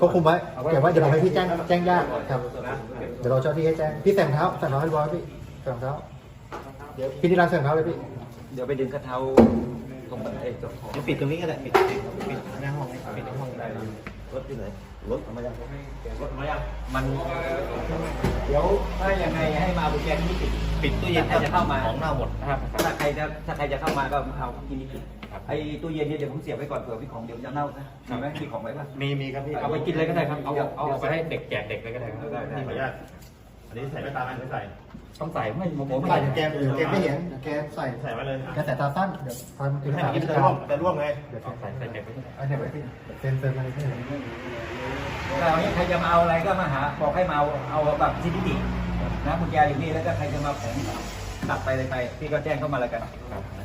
ควบคุมไว้เก็บไว้เดี๋ยวผมให้พี่แจ้งแจ้งญาติครับเดี๋ยวเราเจ้าที่ให้แจ้งพี่ใส่รองเท้าใส่รองเท้าให้บอยพี่ใส่รองเท้าเดี๋ยวพี่นิรันดร์ใส่รองเท้าเลยพี่เดี๋ยวไปดึงกระเท้าตรงบันไดจบของเดี๋ยวปิดตรงนี้ก็ได้ปิดปิดปิดหน้าห้องปิดในห้องได้ รถที่ไหนรถเอามายังรถมายังมัน เดี๋ยวถ้ายังไงให้มาเอากุญแจที่นี่ปิดปิดตู้เย็นใครจะเข้ามาของเน่าหมดนะครับถ้าใครจะถ้าใครจะเข้ามาก็เอาที่นี่ปิดไอ้ตู้เย็นเนี่ยเดี๋ยวผมเสียบไว้ก่อนเผื่อพี่ของเดี๋ยวจะเน่านะมีไหมมีของไว้ป่ะมีมีครับพี่เอาไปกินเลยก็ได้ครับเอาเอาเอาไปให้เด็กแจกเด็กเลยก็ได้ครับได้ได้นี่ขออนุญาต อันนี้ใส่ไม่ตามอันไม่ใส่ต้องใส่ไม่ผมผมใส่เดี๋ยวแกเดี๋ยวแกไม่เห็นเดี๋ยวแกใส่ใส่ไว้เลยแกใส่ตาสั้นเดี๋ยวพอมันถึงให้สามกินสิบจะกรัร่วมงจะร่วงไงเดี๋ยวแกใส่ใส่เด็กไว้ก็ได้อันเดี๋ยวไว้พี่เซ็นเซ็นอะไรพี่แต่วันนี้ใครจะมาเอาอะไรก็มาหาบอกให้มาเอาเอาแบบที่นี่นะกุญแจอยู่นี่แล้วก็ใครจะมาแผงตัดไปเลยไปพี่ก็แจ้งเข้ามาแล้วกัน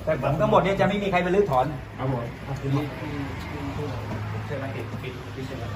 แต่ของทั้งหมดเนี่ยจะไม่มีใครไปรื้อถอนครับผมทีนี้ใช่ไหมปิดปิดปิดใช่ไหมค